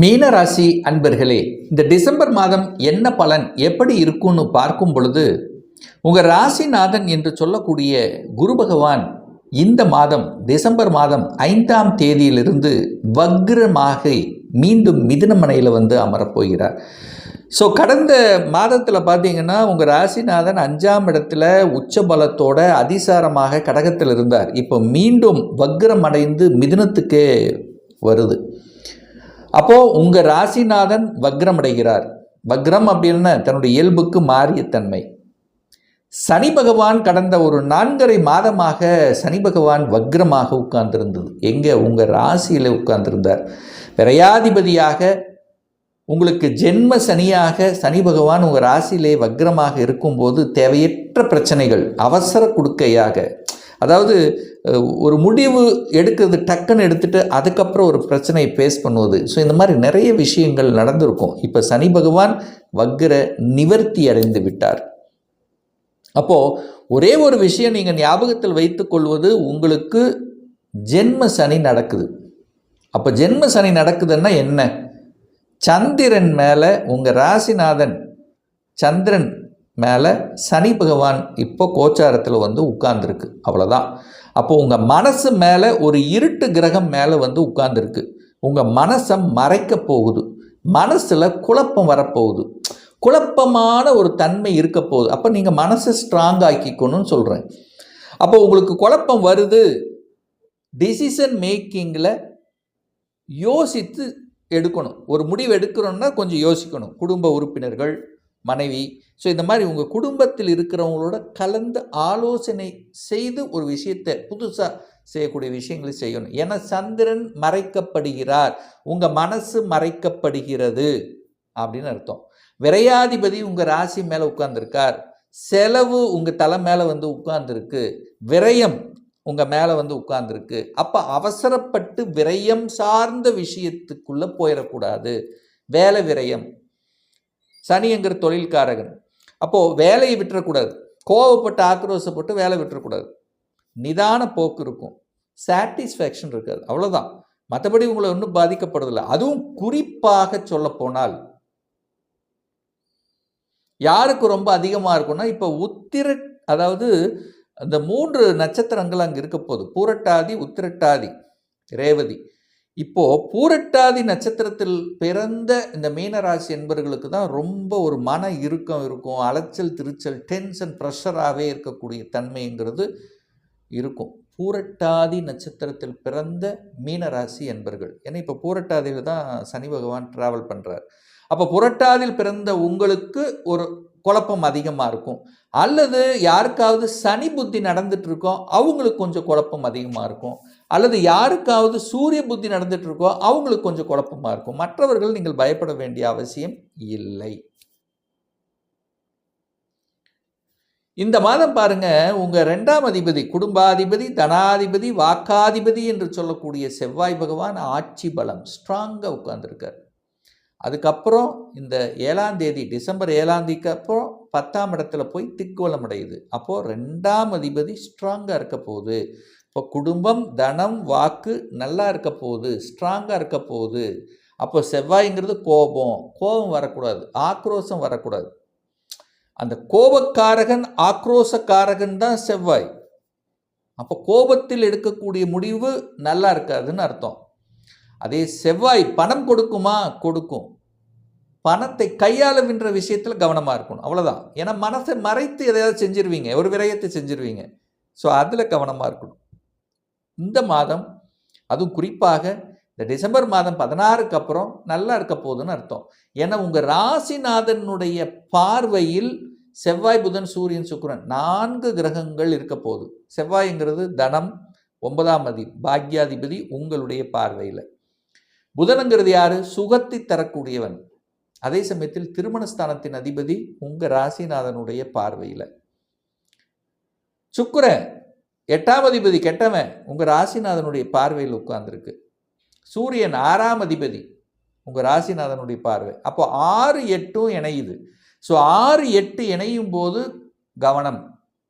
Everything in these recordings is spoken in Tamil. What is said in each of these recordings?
மீனராசி அன்பர்களே இந்த டிசம்பர் மாதம் என்ன பலன் எப்படி இருக்கும்னு பார்க்கும் பொழுது உங்கள் ராசிநாதன் என்று சொல்லக்கூடிய குரு பகவான் இந்த மாதம் டிசம்பர் மாதம் ஐந்தாம் தேதியிலிருந்து வக்ரமாக மீண்டும் மிதுனமனையில் வந்து அமரப்போகிறார். ஸோ கடந்த மாதத்தில் பார்த்தீங்கன்னா உங்கள் ராசிநாதன் அஞ்சாம் இடத்துல உச்ச பலத்தோட அதிசாரமாக கடகத்தில் இருந்தார். இப்போ மீண்டும் வக்ரம் அடைந்து மிதுனத்துக்கே வருது. அப்போது உங்கள் ராசிநாதன் வக்ரம் அடைகிறார். வக்ரம் அப்படின்னா தன்னுடைய இயல்புக்கு மாறிய தன்மை. சனி பகவான் கடந்த ஒரு நான்கரை மாதமாக சனி பகவான் வக்ரமாக உட்கார்ந்திருந்தது. எங்கே? உங்கள் ராசியில் உட்கார்ந்திருந்தார். விரையாதிபதியாக உங்களுக்கு ஜென்ம சனியாக சனி பகவான் உங்கள் ராசியிலே வக்ரமாக இருக்கும்போது தேவையற்ற பிரச்சனைகள் அவசர கொடுக்கையாக அதாவது ஒரு முடிவு எடுக்கிறது டக்குன்னு எடுத்துட்டு அதுக்கப்புறம் ஒரு பிரச்சனையை ஃபேஸ் பண்ணுவது. ஸோ இந்த மாதிரி நிறைய விஷயங்கள் நடந்திருக்கும். இப்போ சனி பகவான் வக்ர நிவர்த்தி அடைந்து விட்டார். அப்போது ஒரே ஒரு விஷயம் நீங்கள் ஞாபகத்தில் வைத்துக்கொள்வது உங்களுக்கு ஜென்ம சனி நடக்குது. அப்போ ஜென்ம சனி நடக்குதுன்னா என்ன? சந்திரன் மேலே உங்கள் ராசிநாதன் சந்திரன் மேலே சனி பகவான் இப்போ கோச்சாரத்தில் வந்து உட்கார்ந்துருக்கு. அவ்வளோதான் அப்போது உங்கள் மனசு மேலே ஒரு இருட்டு கிரகம் மேலே வந்து உட்கார்ந்துருக்கு. உங்கள் மனசை மறைக்க போகுது. மனசில் குழப்பம் வரப்போகுது. குழப்பமான ஒரு தன்மை இருக்க போகுது. அப்போ நீங்கள் மனசை ஸ்ட்ராங் ஆக்கிக்கணும்னு சொல்கிறேன் அப்போ உங்களுக்கு குழப்பம் வருது. டிசிஷன் மேக்கிங்கில் யோசித்து எடுக்கணும். ஒரு முடிவு எடுக்கிறோன்னா கொஞ்சம் யோசிக்கணும். குடும்ப உறுப்பினர்கள் மனைவி. ஸோ இந்த மாதிரி உங்கள் குடும்பத்தில் இருக்கிறவங்களோட கலந்து ஆலோசனை செய்து ஒரு விஷயத்தை புதுசாக செய்யக்கூடிய விஷயங்களை செய்யணும். ஏன்னா சந்திரன் மறைக்கப்படுகிறார். உங்கள் மனசு மறைக்கப்படுகிறது அப்படின்னு அர்த்தம். விரையாதிபதி உங்கள் ராசி மேலே உட்கார்ந்துருக்கார். செலவு உங்கள் தலை மேலே வந்து உட்கார்ந்துருக்கு. விரயம் உங்கள் மேலே வந்து உட்கார்ந்துருக்கு. அப்போ அவசரப்பட்டு விரயம் சார்ந்த விஷயத்துக்குள்ளே போயிடக்கூடாது. வேலை விரயம் சனிங்கிற தொழில்காரகன். அப்போது வேலையை விட்டுறக்கூடாது. கோவப்பட்டு ஆக்ரோஷப்பட்டு வேலை விட்டுறக்கூடாது. நிதான போக்கு இருக்கும். சாட்டிஸ்ஃபேக்ஷன் இருக்காது. அவ்வளோதான் மற்றபடி உங்களை ஒன்றும் பாதிக்கப்படுறதில்ல. அதுவும் குறிப்பாக சொல்லப்போனால் யாருக்கு ரொம்ப அதிகமாக இருக்கும்னா இப்போ உத்திர அதாவது அந்த மூன்று நட்சத்திரங்கள் அங்கே இருக்க போகுது. பூரட்டாதி உத்திரட்டாதி ரேவதி. இப்போ பூரட்டாதி நட்சத்திரத்தில் பிறந்த இந்த மீனராசி என்பவர்களுக்கு தான் ரொம்ப ஒரு மன இறுக்கம் இருக்கும் அலைச்சல் திருச்சல் டென்ஷன் ப்ரெஷராகவே இருக்கக்கூடிய தன்மைங்கிறது இருக்கும். பூரட்டாதி நட்சத்திரத்தில் பிறந்த மீனராசி என்பர்கள். ஏன்னா இப்போ பூரட்டாதியில் தான் சனி பகவான் ட்ராவல் பண்ணுறார் அப்போ புரட்டாதியில் பிறந்த உங்களுக்கு ஒரு குழப்பம் அதிகமாக இருக்கும். அல்லது யாருக்காவது சனி புத்தி நடந்துட்டு இருக்கோ அவங்களுக்கு கொஞ்சம் குழப்பம் அதிகமாக இருக்கும். அல்லது யாருக்காவது சூரிய புத்தி நடந்துட்டு இருக்கோ அவங்களுக்கு கொஞ்சம் குழப்பமாக இருக்கும். மற்றவர்கள் நீங்கள் பயப்பட வேண்டிய அவசியம் இல்லை. இந்த மாதம் பாருங்க உங்க ரெண்டாம் அதிபதி குடும்பாதிபதி தனாதிபதி வாக்காதிபதி என்று சொல்லக்கூடிய செவ்வாய் பகவான் ஆட்சி பலம் ஸ்ட்ராங்காக உட்கார்ந்துருக்கார். அதுக்கப்புறம் இந்த ஏழாம் தேதி டிசம்பர் ஏழாம் தேதிக்கு அப்புறம் பத்தாம் இடத்துல போய் திக்குவலம் அடையுது அப்போது ரெண்டாம் அதிபதி ஸ்ட்ராங்காக இருக்க போகுது. இப்போ குடும்பம் தனம் வாக்கு நல்லா இருக்க போகுது ஸ்ட்ராங்காக இருக்க போகுது. அப்போ செவ்வாய்ங்கிறது கோபம். கோபம் வரக்கூடாது. ஆக்ரோஷம் வரக்கூடாது. அந்த கோபக்காரகன் ஆக்ரோஷக்காரகன் தான் செவ்வாய். அப்போ கோபத்தில் எடுக்கக்கூடிய முடிவு நல்லா இருக்காதுன்னு அர்த்தம். அதே செவ்வாய் பணம் கொடுக்குமா? கொடுக்கும். பணத்தை கையாளுகின்ற விஷயத்தில் கவனமாக இருக்கணும். அவ்வளோதான் ஏன்னா மனசை மறைத்து எதையாவது செஞ்சிருவீங்க. ஒரு விரயத்தை செஞ்சிருவீங்க. ஸோ அதில் கவனமாக இருக்கணும். இந்த மாதம் அதுவும் குறிப்பாக இந்த டிசம்பர் மாதம் பதினாறுக்கு அப்புறம் நல்லா இருக்க போகுதுன்னு அர்த்தம். ஏன்னா உங்கள் ராசிநாதனுடைய பார்வையில் செவ்வாய் புதன் சூரியன் சுக்கரன் நான்கு கிரகங்கள் இருக்க போகுது. செவ்வாய்ங்கிறது தனம் ஒன்பதாம் அதி பாக்யாதிபதி உங்களுடைய பார்வையில். புதனுங்கிறது யாரு? சுகத்தை தரக்கூடியவன். அதே சமயத்தில் திருமணஸ்தானத்தின் அதிபதி உங்கள் ராசிநாதனுடைய பார்வையில். சுக்கரன் எட்டாம் அதிபதி கெட்டவன் உங்கள் ராசிநாதனுடைய பார்வையில் உட்கார்ந்துருக்கு. சூரியன் ஆறாம் அதிபதி உங்கள் ராசிநாதனுடைய பார்வை. அப்போ ஆறு எட்டும் இணையுது. ஸோ ஆறு எட்டு இணையும் போது கவனம்.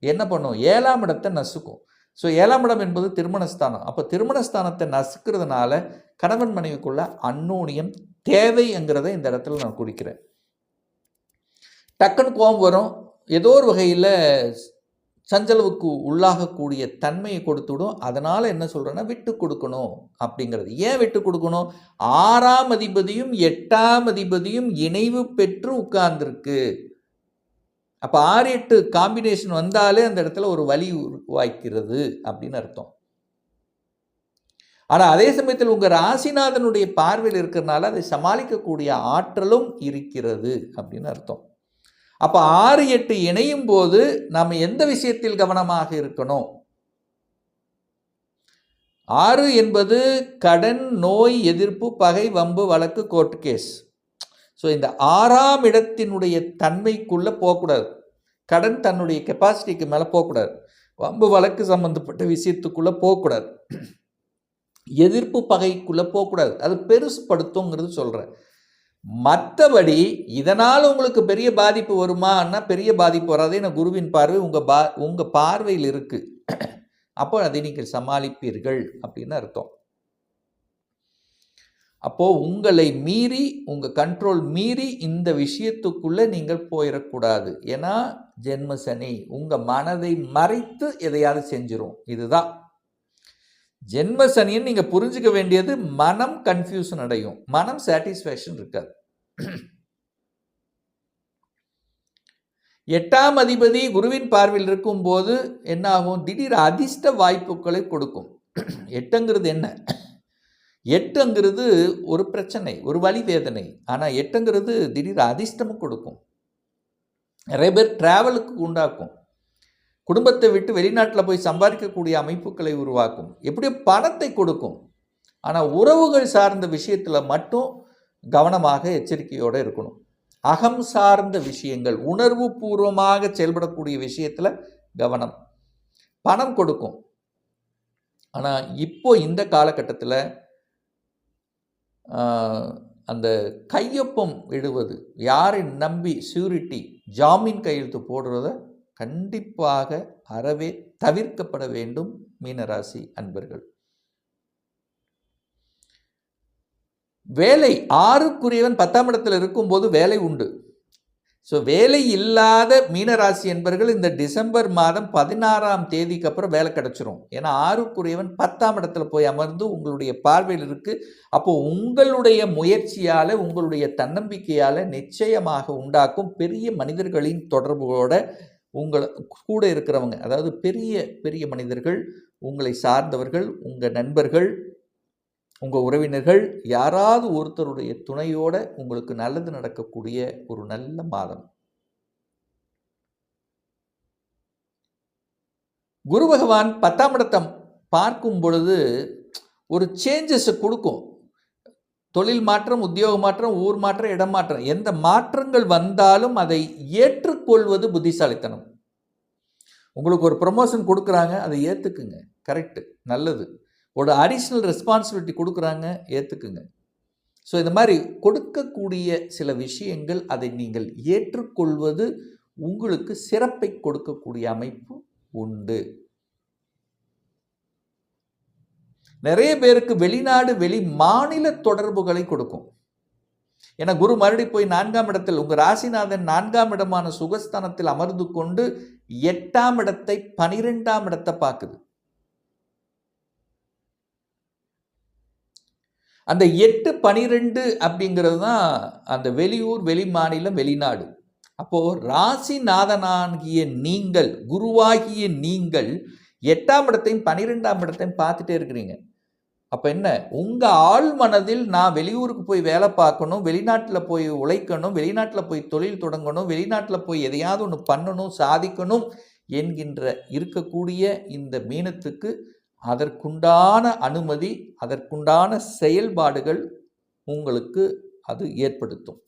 என்ன பண்ணும்? ஏழாம் இடத்தை நசுக்கும். ஸோ ஏழாம் இடம் என்பது திருமணஸ்தானம். அப்போ திருமணஸ்தானத்தை நசுக்கிறதுனால கணவன் மனைவிக்குள்ள அன்னோனியம் தேவைங்கிறத இந்த இடத்துல நான் குறிக்கிறேன். டக்குன்னு கோபம் வரும். ஏதோ ஒரு வகையில் சஞ்சலவுக்கு உள்ளாகக்கூடிய தன்மையை கொடுத்துடும் அதனால் என்ன சொல்கிறேன்னா விட்டு கொடுக்கணும் அப்படிங்கிறது. ஏன் விட்டு கொடுக்கணும்? ஆறாம் அதிபதியும் எட்டாம் அதிபதியும் இணைவு பெற்று உட்கார்ந்துருக்கு. அப்போ ஆறு எட்டு காம்பினேஷன் வந்தாலே அந்த இடத்துல ஒரு வலி உருவாக்கிறது அப்படின்னு அர்த்தம். ஆனால் அதே சமயத்தில் உங்கள் ராசிநாதனுடைய பார்வையில் இருக்கிறனால அதை சமாளிக்கக்கூடிய ஆற்றலும் இருக்கிறது அப்படின்னு அர்த்தம். அப்போ ஆறு எட்டு இணையும் போது நாம் எந்த விஷயத்தில் கவனமாக இருக்கணும்? ஆறு என்பது கடன் நோய் எதிர்ப்பு பகை வம்பு வழக்கு கோர்ட் கேஸ் ஸோ இந்த ஆறாம் இடத்தினுடைய தன்மைக்குள்ளே போகக்கூடாது. கடன் தன்னுடைய கெப்பாசிட்டிக்கு மேலே போகக்கூடாது. வம்பு வழக்கு சம்மந்தப்பட்ட விஷயத்துக்குள்ளே போகக்கூடாது. எதிர்ப்பு பகைக்குள்ளே போகக்கூடாது. அது பெருசுப்படுத்துங்கிறது சொல்கிறேன் மற்றபடி இதனால் உங்களுக்கு பெரிய பாதிப்பு வருமானா பெரிய பாதிப்பு வராது. என குருவின் பார்வை உங்கள் பா உங்கள் பார்வையில் இருக்குது அப்போ அதை நீங்கள் சமாளிப்பீர்கள் அப்படின்னு அர்த்தம். அப்போது உங்களை மீறி உங்கள் கண்ட்ரோல் மீறி இந்த விஷயத்துக்குள்ளே நீங்கள் போயிடக்கூடாது. ஏன்னா ஜென்ம சனி உங்கள் மனதை மறைத்து எதையாவது செஞ்சிரும். இதுதான். ஜென்ம சனின்னு நீங்கள் புரிஞ்சுக்க வேண்டியது மனம் கன்ஃபியூஷன் அடையும். மனம் சாட்டிஸ்ஃபேக்ஷன் இருக்காது. எட்டாம் அதிபதி குருவின் பார்வையில் இருக்கும்போது என்ன ஆகும் திடீர் அதிர்ஷ்ட வாய்ப்புகளை கொடுக்கும். எட்டுங்கிறது என்ன? எட்டுங்கிறது ஒரு பிரச்சனை ஒரு வழி வேதனை ஆனால் எட்டுங்கிறது திடீர் அதிர்ஷ்டமும் கொடுக்கும். நிறைய பேர் ட்ராவலுக்கு உண்டாக்கும். குடும்பத்தை விட்டு வெளிநாட்டில் போய் சம்பாதிக்கக்கூடிய அமைப்புகளை உருவாக்கும். எப்படியோ பணத்தை கொடுக்கும். ஆனால் உறவுகள் சார்ந்த விஷயத்தில் மட்டும் கவனமாக எச்சரிக்கையோடு இருக்கணும். அகம் சார்ந்த விஷயங்கள் உணர்வு பூர்வமாக செயல்படக்கூடிய விஷயத்தில் கவனம். பணம் கொடுக்கும். ஆனால் இப்போ இந்த காலகட்டத்தில் அந்த கையொப்பம் இடுவது யாரை நம்பி சியூரிட்டி ஜாமீன் கையெழுத்து போடுறத கண்டிப்பாக அறவே தவிர்க்கப்பட வேண்டும் மீனராசி அன்பர்கள். வேலை ஆறுக்குரியவன் பத்தாம் இடத்தில் இருக்கும்போது வேலை உண்டு. ஸோ வேலை இல்லாத மீனராசி என்பர்கள் இந்த டிசம்பர் மாதம் பதினாறாம் தேதிக்கு அப்புறம் வேலை கிடச்சிரும். ஏன்னா ஆறுக்குரியவன் பத்தாம் இடத்துல போய் அமர்ந்து உங்களுடைய பார்வையில் இருக்குது அப்போது உங்களுடைய முயற்சியால் உங்களுடைய தன்னம்பிக்கையால் நிச்சயமாக உண்டாக்கும் பெரிய மனிதர்களின் தொடர்புகளோட உங்களை கூட இருக்கிறவங்க அதாவது பெரிய பெரிய மனிதர்கள் உங்களை சார்ந்தவர்கள் உங்கள் நண்பர்கள் உங்கள் உறவினர்கள் யாராவது ஒருத்தருடைய துணையோட உங்களுக்கு நல்லது நடக்கக்கூடிய ஒரு நல்ல மாதம். குரு பகவான் பத்தாம் இடத்தை பார்க்கும் பொழுது ஒரு சேஞ்சஸை கொடுக்கும். தொழில் மாற்றம் உத்தியோக மாற்றம் ஊர் மாற்றம் இடம் மாற்றம். எந்த மாற்றங்கள் வந்தாலும் அதை ஏற்றுக்கொள்வது புத்திசாலித்தனம். உங்களுக்கு ஒரு ப்ரொமோஷன் கொடுக்குறாங்க அதை ஏற்றுக்குங்க கரெக்டு நல்லது. ஒரு அடிஷ்னல் ரெஸ்பான்சிபிலிட்டி கொடுக்குறாங்க ஏற்றுக்குங்க ஸோ இந்த மாதிரி கொடுக்கக்கூடிய சில விஷயங்கள் அதை நீங்கள் ஏற்றுக்கொள்வது உங்களுக்கு சிறப்பை கொடுக்கக்கூடிய அமைப்பு உண்டு. நிறைய பேருக்கு வெளிநாடு வெளி மாநில தொடர்புகளை கொடுக்கும். ஏன்னா குரு மறுபடி போய் நான்காம் இடத்தில் உங்கள் ராசிநாதன் நான்காம் இடமான சுகஸ்தானத்தில் அமர்ந்து கொண்டு எட்டாம் இடத்தை பனிரெண்டாம் இடத்தை பார்க்குது. அந்த எட்டு பனிரெண்டு அப்படிங்கிறது தான் அந்த வெளியூர் வெளி மாநிலம் வெளிநாடு. அப்போது ராசிநாதனாகிய நீங்கள் குருவாகிய நீங்கள் எட்டாம் இடத்தையும் பன்னிரெண்டாம் இடத்தையும் பார்த்துட்டே இருக்கிறீங்க. அப்போ என்ன? உங்கள் ஆள் மனதில் நான் வெளியூருக்கு போய் வேலை பார்க்கணும் வெளிநாட்டில் போய் உழைக்கணும் வெளிநாட்டில் போய் தொழில் தொடங்கணும் வெளிநாட்டில் போய் எதையாவது ஒன்று பண்ணணும் சாதிக்கணும் என்கின்ற இருக்கக்கூடிய இந்த மீனத்துக்கு அதற்குண்டான அனுமதி அதற்குண்டான செயல்பாடுகள் உங்களுக்கு அது ஏற்படுத்தும்.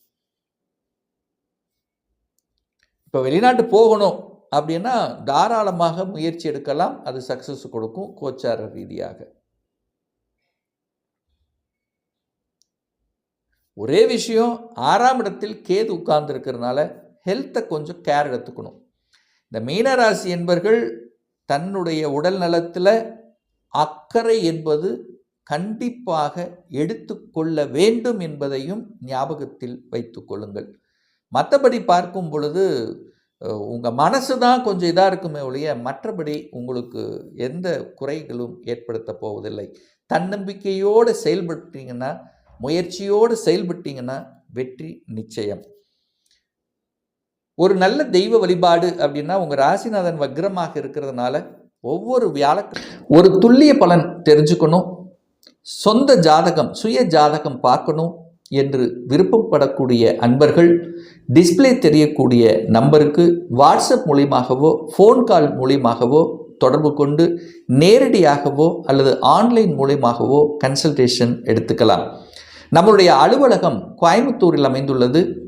இப்போ வெளிநாட்டு போகணும். அப்படின்னா தாராளமாக முயற்சி எடுக்கலாம். அது சக்ஸஸ் கொடுக்கும் கோச்சார ரீதியாக. ஒரே விஷயம் ஆறாம் இடத்தில் கேது உட்கார்ந்துருக்கிறதுனால ஹெல்த்தை கொஞ்சம் கேர் எடுத்துக்கணும். இந்த மீனராசி என்பர்கள் தன்னுடைய உடல் நலத்தில் அக்கறை என்பது கண்டிப்பாக எடுத்துக்கொள்ள வேண்டும் என்பதையும் ஞாபகத்தில் வைத்துக்கொள்ளுங்கள் மற்றபடி பார்க்கும் பொழுது உங்கள் மனசு தான் கொஞ்சம் இதாக இருக்குமே ஒழிய மற்றபடி உங்களுக்கு எந்த குறைகளும் ஏற்படுத்த போவதில்லை. தன்னம்பிக்கையோடு செயல்பட்டீங்கன்னா முயற்சியோடு செயல்பட்டீங்கன்னா வெற்றி நிச்சயம். ஒரு நல்ல தெய்வ வழிபாடு அப்படின்னா உங்கள் ராசிநாதன் வக்ரமாக இருக்கிறதுனால ஒவ்வொரு வியாழக்க ஒரு துல்லிய பலன் தெரிஞ்சுக்கணும். சொந்த ஜாதகம் சுய ஜாதகம் பார்க்கணும். என்று விருப்பப்படக்கூடிய அன்பர்கள் டிஸ்ப்ளே தெரியக்கூடிய நம்பருக்கு வாட்ஸ்அப் மூலியமாகவோ ஃபோன் கால் மூலியமாகவோ தொடர்பு கொண்டு நேரடியாகவோ அல்லது ஆன்லைன் மூலியமாகவோ கன்சல்டேஷன் எடுத்துக்கலாம். நம்மளுடைய அலுவலகம் கோயம்புத்தூரில் அமைந்துள்ளது.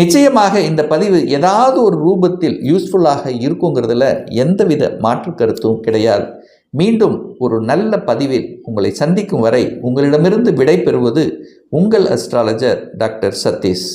நிச்சயமாக இந்த பதிவு ஏதாவது ஒரு ரூபத்தில் யூஸ்ஃபுல்லாக இருக்குங்கிறதுல எந்தவித மாற்று கருத்தும் கிடையாது. மீண்டும் ஒரு நல்ல பதிவில் உங்களை சந்திக்கும் வரை உங்களிடமிருந்து விடை பெறுவது உங்கள் அஸ்ட்ராலஜர் டாக்டர் சதீஷ்.